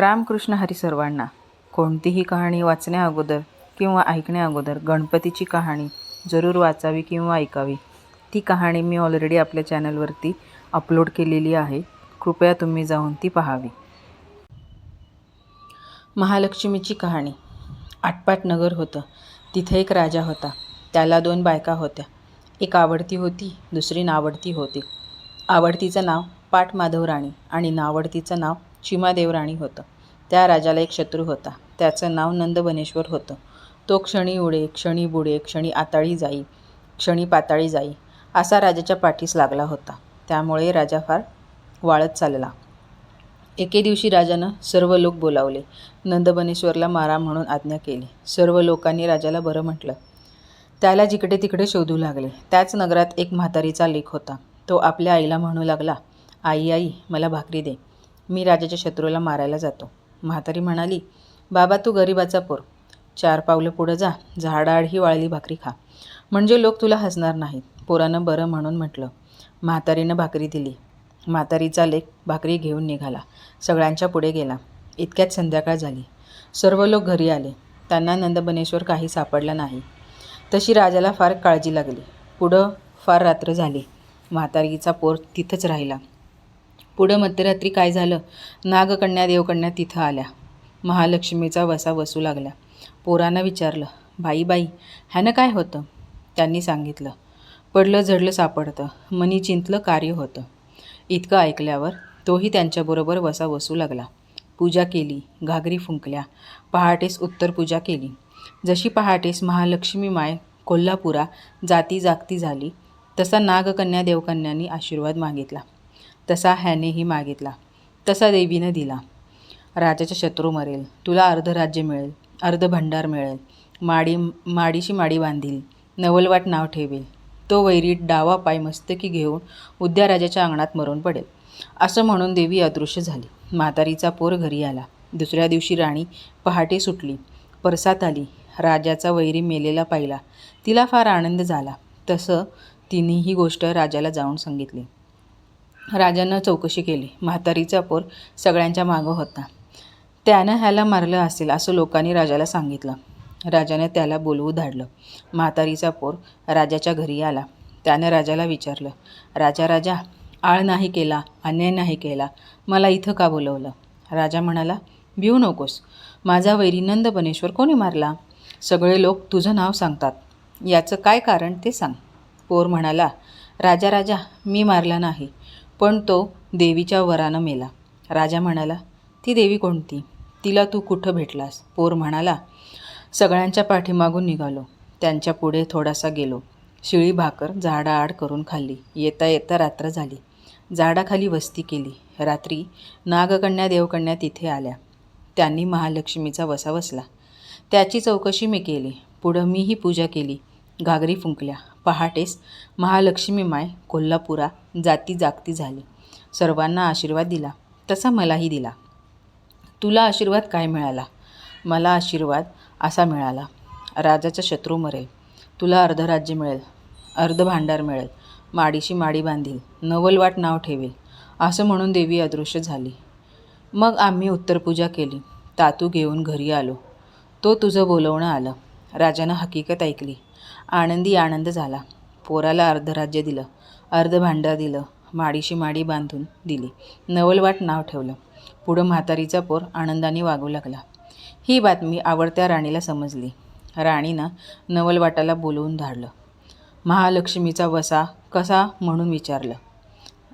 रामकृष्ण हरी सर्वांना कोणतीही कहाणी वाचण्या अगोदर किंवा ऐकण्या अगोदर गणपतीची कहाणी जरूर वाचावी किंवा ऐकावी. ती कहाणी मी ऑलरेडी आपल्या चॅनलवरती अपलोड केलेली आहे. कृपया तुम्ही जाऊन ती पाहावी. महालक्ष्मीची कहाणी. आटपाट नगर होतं. तिथे एक राजा होता. त्याला दोन बायका होत्या. एक आवडती होती दुसरी नावडती होती. आवडतीचं नाव पाट माधवराणी आणि नावडतीचं नाव चिमादेवराणी होतं. त्या राजाला एक शत्रू होता. त्याचं नाव नंदबनेश्वर होतं. तो क्षणी उडे क्षणी बुडे क्षणी आताळी जाई क्षणी पाताळी जाई असा राजाच्या पाठीस लागला होता. त्यामुळे राजा फार वाळत चालला. एके दिवशी राजानं सर्व लोक बोलावले. नंदबनेश्वरला मारा म्हणून आज्ञा केली. सर्व लोकांनी राजाला बरं म्हटलं. त्याला जिकडे तिकडे शोधू लागले. त्याच नगरात एक म्हातारीचा लेख होता. तो आपल्या आईला म्हणू लागला आई आई मला भाकरी दे. मी राजाच्या शत्रूला मारायला जातो. म्हातारी म्हणाली बाबा तू गरिबाचा पोर. चार पावलं पुढं जा. झाडाआड ही वाळली भाकरी खा. म्हणजे लोक तुला हसणार नाहीत. पोरानं बरं म्हणून म्हटलं. म्हातारीनं भाकरी दिली. म्हातारीचा लेख भाकरी घेऊन निघाला. सगळ्यांच्या पुढे गेला. इतक्यात संध्याकाळ झाली. सर्व लोक घरी आले. त्यांना नंदबनेश्वर काही सापडला नाही. तशी राजाला फार काळजी लागली. पुढं फार रात्र झाली. म्हातारीचा पोर तिथंच राहिला. पुढं मध्यरात्री काय झालं? नागकन्या देवकन्या तिथं आल्या. महालक्ष्मीचा वसा वसू लागला. पोरानं विचारलं बाई बाई ह्यानं काय होतं? त्यांनी सांगितलं पडलं झडलं सापडतं. मनी चिंतलं कार्य होतं. इतकं ऐकल्यावर तोही त्यांच्याबरोबर वसा वसू लागला. पूजा केली घागरी फुंकल्या पहाटेस उत्तर पूजा केली. जशी पहाटेस महालक्ष्मी माय कोल्हापुरा जाती जागती झाली तसा नागकन्या देवकन्यांनी आशीर्वाद मागितला. तसा ह्यानेही मागितला. तसा देवीनं दिला. राजाचा शत्रू मरेल. तुला अर्ध राज्य मिळेल. अर्ध भंडार मिळेल. माडी माडीशी माडी बांधील. नवलवाट नाव ठेवेल. तो वैरी डावा पाय मस्तकी घेऊन उद्या राजाच्या अंगणात मरून पडेल. असं म्हणून देवी अदृश्य झाली. म्हातारीचा पोर घरी आला. दुसऱ्या दिवशी राणी पहाटे सुटली. परसात आली. राजाचा वैरी मेलेला पाहिला. तिला फार आनंद झाला. तसं तिने ही गोष्ट राजाला जाऊन सांगितली. राजानं चौकशी केली. म्हातारीचा पोर सगळ्यांच्या मागं होता. त्यानं ह्याला मारलं असेल असं लोकांनी राजाला सांगितलं. राजाने त्याला बोलवू धाडलं. म्हातारीचा पोर राजाच्या घरी आला. त्यानं राजाला विचारलं राजा राजा आळ नाही केला अन्याय नाही केला मला इथं का बोलवलं? राजा म्हणाला भिऊ नकोस. माझा वैरी नंदबनेश्वर कोणी मारला? सगळे लोक तुझं नाव सांगतात. याचं काय कारण ते सांग. पोर म्हणाला राजा राजा मी मारला नाही. पण तो देवीच्या वरानं मेला. राजा म्हणाला ती देवी कोणती? तिला तू कुठं भेटलास? पोर म्हणाला सगळ्यांच्या पाठीमागून निघालो. त्यांच्या पुढे थोडासा गेलो. शिळी भाकर झाडाआड करून खाल्ली. येता येता रात्र झाली. झाडाखाली वस्ती केली. रात्री नागकन्या देवकन्या तिथे आल्या. त्यांनी महालक्ष्मीचा वसा बसला त्याची चौकशी मी केली. पुढं मीही पूजा केली. घागरी फुंकल्या. पहाटेस महालक्ष्मी माय कोल्हापुरा जाती जागती झाली. सर्वांना आशीर्वाद दिला. तसा मलाही दिला. तुला आशीर्वाद काय मिळाला? मला आशीर्वाद असा मिळाला. राजाचा शत्रू मरेल. तुला अर्ध राज्य मिळेल. अर्ध भांडार मिळेल. माडीशी माडी बांधील. नवलवाट नाव ठेवेल. असं म्हणून देवी अदृश्य झाली. मग आम्ही उत्तरपूजा केली. तातू घेऊन घरी आलो. तो तुझं बोलवणं आलं. राजानं हकीकत ऐकली. आनंदी आनंद झाला. पोराला अर्ध राज्य दिलं अर्ध भांडं दिलं माडीशी माडी बांधून दिली. नवलवाट नाव ठेवलं. पुढं म्हातारीचा पोर आनंदाने वागू लागला. ही बातमी आवडत्या राणीला समजली. राणीनं नवलवाटाला बोलवून धाडलं. महालक्ष्मीचा वसा कसा म्हणून विचारलं.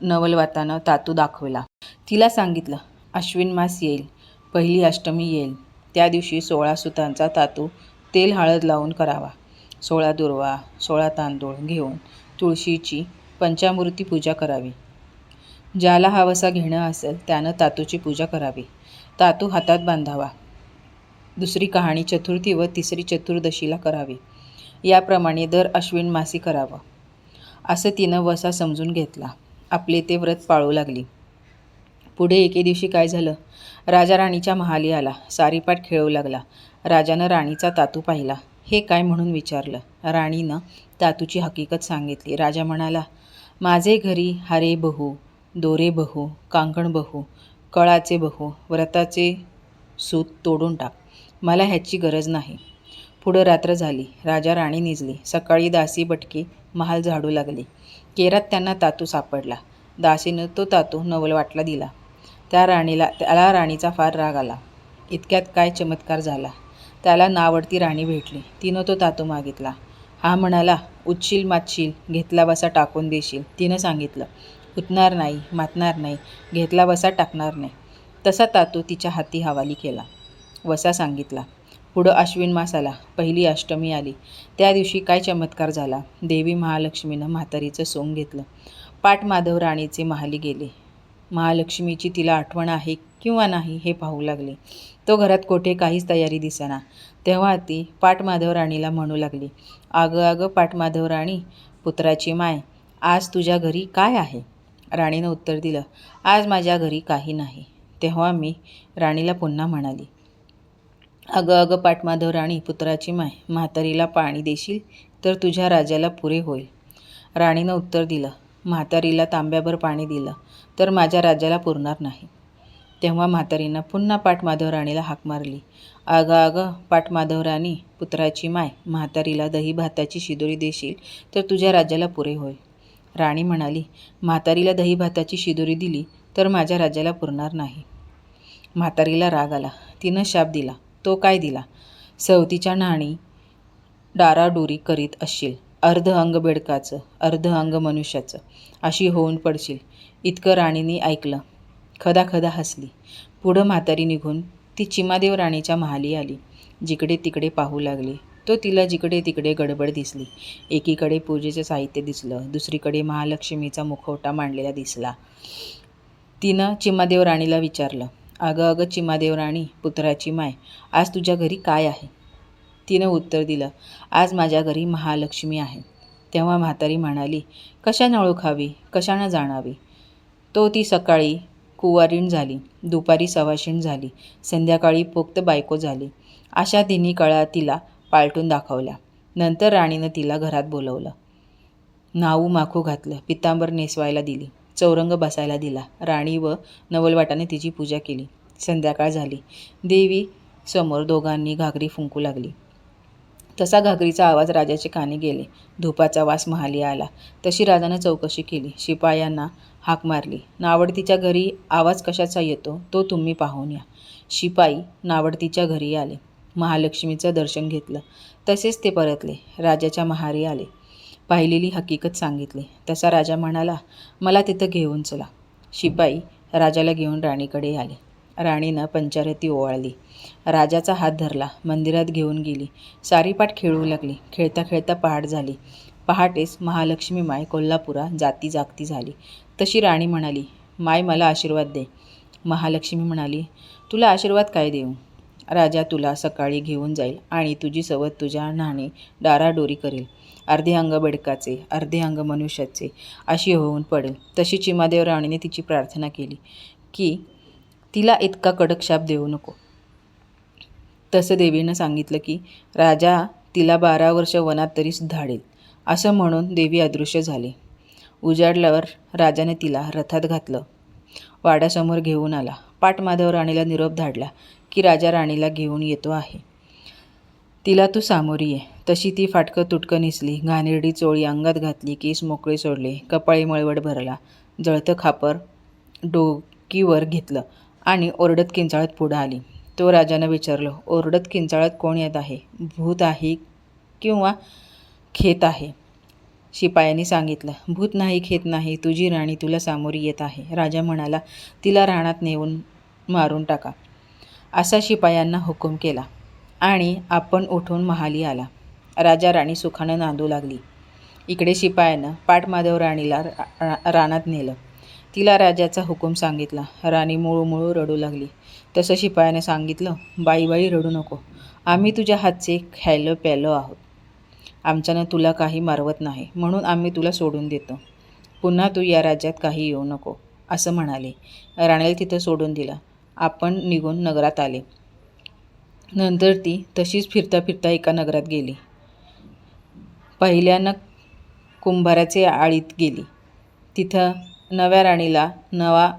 नवलवातानं तातू दाखवला. तिला सांगितलं अश्विन मास येईल पहिली अष्टमी येईल. त्या दिवशी सोळा सुतांचा तातू तेल हळद लावून करावा. सोळा दुर्वा सोळा तांदूळ घेऊन तुळशीची पंचामूर्ती पूजा करावी. ज्याला हा वसा घेणं असेल त्यानं तातूची पूजा करावी. तातू हातात बांधावा. दुसरी कहाणी चतुर्थी व तिसरी चतुर्दशीला करावी. याप्रमाणे दर अश्विन मासी करावं. असं तिनं वसा समजून घेतला. आपले ते व्रत पाळू लागली. पुढे एके दिवशी काय झालं? राजा राणीच्या महाली आला. सारीपाट खेळू लागला. राजानं राणीचा तातू पाहिला. हे काय म्हणून विचारलं? राणीनं तातूची हकीकत सांगितली. राजा म्हणाला माझे घरी हारे बहू दोरे बहू कांकण बहू कळाचे बहू व्रताचे सूत तोडून टाक. मला ह्याची गरज नाही. पुढं रात्र झाली. राजा राणी निजली. सकाळी दासी बटकी महाल झाडू लागली. केरात त्यांना तातू सापडला. दासीनं तो तातू नवलवाटला दिला. त्या राणीला त्याला राणीचा फार राग आला. इतक्यात काय चमत्कार झाला? त्याला नावडती राणी भेटली. तिनं तो तातू मागितला. हा म्हणाला उचशील मातशील घेतला बसा टाकून देशील. तिनं सांगितलं उतणार नाही मातणार नाही घेतला बसा टाकणार नाही. तसा तातू तिच्या हाती हवाली केला. वसा सांगितला पुढं अश्विन मास आला पहिली अष्टमी आली. त्या दिवशी काय चमत्कार झाला? देवी महालक्ष्मीनं म्हातारीचं सोंग घेतलं. पाट माधव राणीचे महाली गेले. महालक्ष्मीची तिला आठवण आहे किंवा नाही हे पाहू लागले. तो घरात कोठे काहीच तयारी दिसेना. तेव्हा ती पाट राणीला म्हणू लागली अगं अगं पाट राणी पुत्राची माय आज तुझ्या घरी काय आहे? राणीनं उत्तर दिलं आज माझ्या घरी काही नाही. तेव्हा मी राणीला पुन्हा म्हणाली अगं अगं पाटमाधव राणी पुत्राची माय म्हातारीला पाणी देशील तर तुझ्या राजाला पुरे होईल. राणीनं उत्तर दिलं म्हातारीला तांब्याभर पाणी दिलं तर माझ्या राजाला पुरणार नाही. तेव्हा म्हातारीनं पुन्हा पाठमाधवराणीला हाक मारली. अगं अगं पाठमाधवराणी पुत्राची माय म्हातारीला दही भाताची शिदोरी देशील तर तुझ्या राज्याला पुरे होईल राणी म्हणाली म्हातारीला दही भाताची शिदोरी दिली तर माझ्या राजाला पुरणार नाही. म्हातारीला राग आला. तिनं शाप दिला. तो काय दिला? सवतीच्या नाणी डाराडोरी करीत असशील. अर्ध अंग बेडकाचं अर्ध अंग मनुष्याचं. अशी होऊन पडशील. इतकं राणीने ऐकलं. खदा खदा हसली. पुढं म्हातारी निघून ती चिमादेव राणीच्या महाली आली जिकडे तिकडे पाहू लागली. तो तिला जिकडे तिकडे गडबड दिसली. एकीकडे पूजेचं साहित्य दिसलं दुसरीकडे महालक्ष्मीचा मुखवटा मांडलेला दिसला. तिनं चिमादेव राणीला विचारलं अगं अगं चिमादेव राणी पुत्राची माय आज तुझ्या घरी काय आहे? तिनं उत्तर दिलं आज माझ्या घरी महालक्ष्मी आहे. तेव्हा म्हातारी म्हणाली कशानं ओळखावी? कशानं जाणावी? तो ती सकाळी कुवारीण झाली. दुपारी सवाशीण झाली. संध्याकाळी पोक्त बायको झाली. अशा तिन्ही कळा तिला पालटून दाखवल्या. नंतर राणीनं तिला घरात बोलवलं. नाऊ माखू घातलं. पितांबर नेसवायला दिली. चौरंग बसायला दिला. राणी व नवलवाटाने तिची पूजा केली. संध्याकाळ झाली. देवी समोर दोघांनी घागरी फुंकू लागली. तसा घागरीचा आवाज राजाचे कानी गेले. धुपाचा वास महाली आला. तशी राजानं चौकशी केली. शिपायांना हाक मारली. नावडतीच्या घरी आवाज कशाचा येतो तो तुम्ही पाहून या. शिपाई नावडतीच्या घरी आले. महालक्ष्मीचं दर्शन घेतलं. तसेच ते परतले. राजाच्या महारी आले. पाहिलेली हकीकत सांगितली. तसा राजा म्हणाला मला तिथं घेऊन चला. शिपाई राजाला घेऊन राणीकडे आले. राणीनं पंचारती ओवाळली. राजाचा हात धरला मंदिरात घेऊन गेली. सारीपाट खेळू लागली. खेळता खेळता पहाट झाली. पहाटेच महालक्ष्मी माय कोल्हापुरा जाती जागती झाली. तशी राणी म्हणाली माय मला आशीर्वाद दे. महालक्ष्मी म्हणाली तुला आशीर्वाद काय देऊ? राजा तुला सकाळी घेऊन जाईल आणि तुझी सवत तुझ्या नाणे डाराडोरी करेल. अर्धे अंग बेडकाचे अर्धे अंग मनुष्याचे अशी होऊन पडेल. तशी चिमादेव राणीने तिची प्रार्थना केली की तिला इतका कडक शाप देऊ नको. तसं देवीनं सांगितलं की राजा तिला बारा वर्ष वनात तरी धाडेल असं म्हणून देवी अदृश्य झाली. उजाडल्यावर राजाने तिला रथात घातलं. वाड्यासमोर घेऊन आला. पाटमाधव राणीला निरोप धाडला की राजा राणीला घेऊन येतो आहे. तिला तू सामोरी ये. तशी ती फाटकं तुटकं निसली. घाणेरडी चोळी अंगात घातली केस मोकळे सोडले कपाळी मळवट भरला. जळतं खापर डोकीवर घेतलं. आणि ओरडत किंचाळत पुढं आली. तो राजानं विचारलं ओरडत किंचाळत कोण येत आहे? भूत आहे किंवा खेत आहे? शिपायांनी सांगितलं भूत नाही खेत नाही. तुझी राणी तुला सामोरी येत आहे. राजा म्हणाला तिला रानात नेऊन मारून टाका. असा शिपायांना हुकूम केला आणि आपण उठून महाली आला. राजा राणी सुखानं नांदू लागली. इकडे शिपायानं पाटमाधव राणीला रा रानात नेलं. तिला राजाचा हुकूम सांगितला. राणी मुळू रडू लागली. तसं शिपायाने सांगितलं बाई बाई रडू नको. आम्ही तुझ्या हातचे खायलो प्यालो आहोत. आमच्यानं तुला काही मारवत नाही म्हणून आम्ही तुला सोडून देतो. पुन्हा तू या राज्यात काही येऊ नको असं म्हणाले. राणीला तिथं सोडून दिलं. आपण निघून नगरात आले. नंतर ती तशीच फिरता फिरता एका नगरात गेली. पहिल्यानं कुंभाराचे आळीत गेली. तिथं नव्या राणीला नवा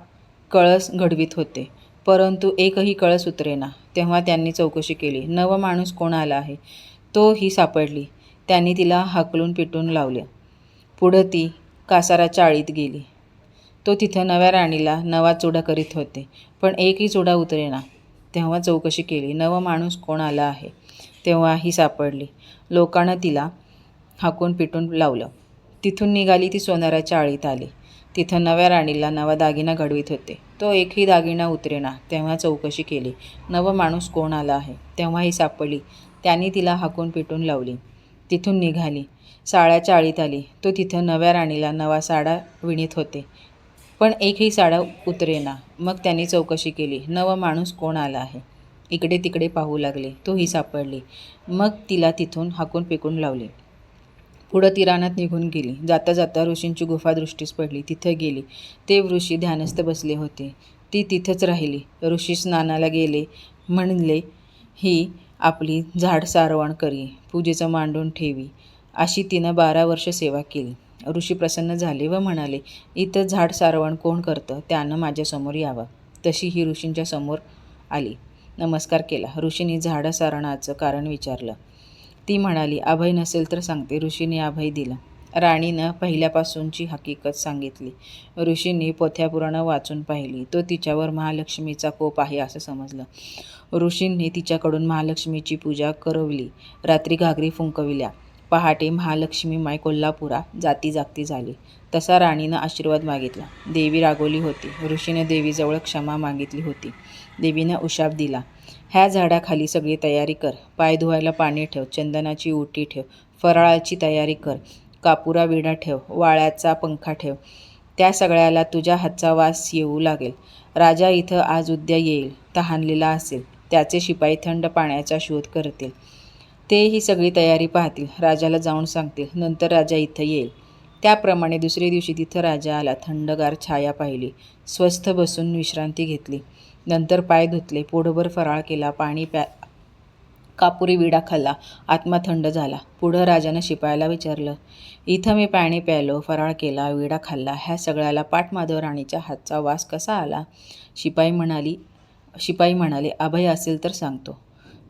कळस घडवीत होते. परंतु एकही कळस उतरेना. तेव्हा त्यांनी चौकशी केली. नव माणूस कोण आला आहे? तो ही सापडली. त्यांनी तिला हाकलून पिटून लावले. पुढं ती कासाराच्या आळीत गेली. तो तिथं नव्या राणीला नवा चुडा करीत होते. पण एकही चुडा उतरेना. तेव्हा चौकशी केली. नव माणूस कोण आला आहे? तेव्हा ही सापडली. लोकांना तिला हाकून पिटून लावलं. तिथून निघाली ती सोनाराच्या आळीत आली. तिथं नव्या राणीला नवा दागिना घडवीत होते. तो एकही दागिना उतरेना तेव्हा चौकशी केली. नवं माणूस कोण आला आहे? तेव्हा ही सापडली. त्यांनी तिला हाकून पिटून लावली. तिथून निघाली. साड्याच्या आळीत आली. तो तिथं नव्या राणीला नवा साडा विणीत होते. पण एकही साडा उतरेना. मग त्यांनी चौकशी केली. नवं माणूस कोण आला आहे? इकडे तिकडे पाहू लागले. तो ही सापडली. मग तिला तिथून हाकून पिकून लावली. पुढं ती रानात निघून गेली. जाता जाता ऋषींची गुफा दृष्टीस पडली. तिथं गेली. ते ऋषी ध्यानस्थ बसले होते. ती तिथंच राहिली. ऋषी स्नानाला गेले. म्हणले ही आपली झाड सारवण करी. पूजेचं मांडून ठेवी. अशी तिनं बारा वर्ष सेवा केली. ऋषी प्रसन्न झाले व म्हणाले इथं झाड सारवण कोण करतं? त्यानं माझ्यासमोर यावं. तशी ही ऋषींच्या समोर आली. नमस्कार केला. ऋषींनी झाडं सारणाचं कारण विचारलं. ती म्हणाली अभय नसेल तर सांगते. ऋषीने अभय दिला. राणीनं पहिल्यापासूनची हकीकत सांगितली. ऋषींनी पोथ्यापुराणं वाचून पाहिली. तो तिच्यावर महालक्ष्मीचा कोप आहे असं समजलं. ऋषींनी तिच्याकडून महालक्ष्मीची पूजा करवली. रात्री घागरी फुंकविल्या. पहाटे महालक्ष्मी माय कोल्हापुरा जाती जागती झाली. तसा राणीनं आशीर्वाद मागितला. देवी रागवली होती. ऋषीने देवीजवळ क्षमा मागितली होती. देवीनं उशाप दिला. ह्या झाडाखाली सगळी तयारी कर. पाय धुवायला पाणी ठेव. चंदनाची उटी ठेव. फराळाची तयारी कर. कापुरा विडा ठेव. वाळ्याचा पंखा ठेव. त्या सगळ्याला तुझ्या हातचा वास येऊ लागेल. राजा इथं आज उद्या येईल. तहानलेला असेल. त्याचे शिपाई थंड पाण्याचा शोध करतील. ते ही सगळी तयारी पाहतील. राजाला जाऊन सांगतील. नंतर राजा इथं येईल. त्याप्रमाणे दुसऱ्या दिवशी तिथं राजा आला. थंडगार छाया पाहिली. स्वस्थ बसून विश्रांती घेतली. नंतर पाय धुतले पोटभर फराळ केला पाणी प्या कापुरी विडा खाल्ला आत्मा थंड झाला. पुढं राजानं शिपायाला विचारलं इथं मी पाणी प्यायलो फराळ केला विडा खाल्ला ह्या सगळ्याला पाटमाधव राणीच्या हातचा वास कसा आला? शिपाई म्हणाली शिपाई म्हणाले अभय असेल तर सांगतो.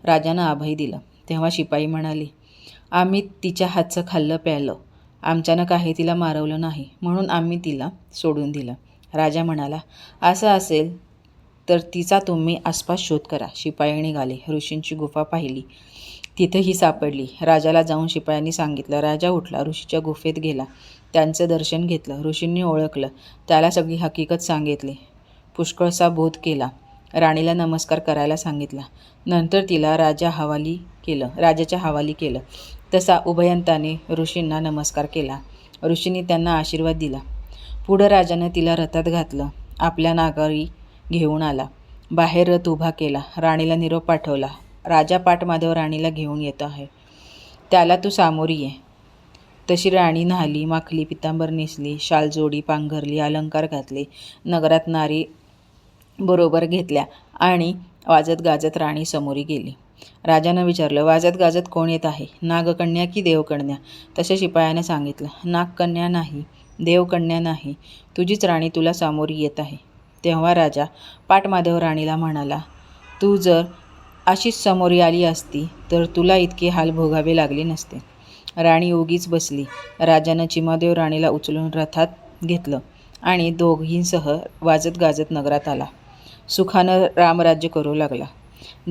राजानं अभय दिलं. तेव्हा शिपाई म्हणाली आम्ही तिच्या हातचं खाल्लं प्यायलं. आमच्यानं काही तिला मारवलं नाही. म्हणून आम्ही तिला सोडून दिलं. राजा म्हणाला असं असेल तर तिचा तुम्ही आसपास शोध करा. शिपाई निघाले. ऋषींची गुफा पाहिली. तिथंही सापडली. राजाला जाऊन शिपायांनी सांगितलं. राजा उठला. ऋषीच्या गुफेत गेला. त्यांचं दर्शन घेतलं. ऋषींनी ओळखलं. त्याला सगळी हकीकत सांगितली. पुष्कळसा बोध केला. राणीला नमस्कार करायला सांगितला. नंतर तिला राजा हवाली केलं. राजाच्या हवाली केलं. तसा उभयंताने ऋषींना नमस्कार केला. ऋषींनी त्यांना आशीर्वाद दिला. पुढं राजानं तिला रथात घातलं. आपल्या नागारी घेऊन आला. बाहेर रथ उभा केला. राणीला निरोप पाठवला. राजा पाटमाधव राणीला घेऊन येतो आहे. त्याला तू सामोरी ये. तशी राणी न्हाली माखली पितांबर नेसली शालजोडी पांघरली अलंकार घातले नगरात नारी बरोबर घेतल्या आणि वाजत गाजत राणी समोरी गेली. राजानं विचारलं वाजत गाजत कोण येत आहे? नागकन्या की देवकन्या? तसे शिपायाने सांगितलं नागकन्या नाही देवकन्या नाही. तुझीच राणी तुला सामोरी येत आहे. तेव्हा राजा पाटमाधव राणीला म्हणाला तू जर अशीच समोरी आली असती तर तुला इतके हाल भोगावे लागले नसते. राणी उगीच बसली. राजानं चिमादेव राणीला उचलून रथात घेतलं आणि दोघींसह वाजत गाजत नगरात आला. सुखानं रामराज्य करू लागला.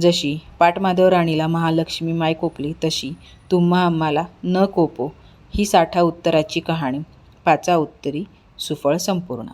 जशी पाटमाधव राणीला महालक्ष्मी माय कोपली तशी तुम्हा आम्हाला न कोपो ही साठा उत्तराची कहाणी. पाचा उत्तरी सुफळ संपूर्ण.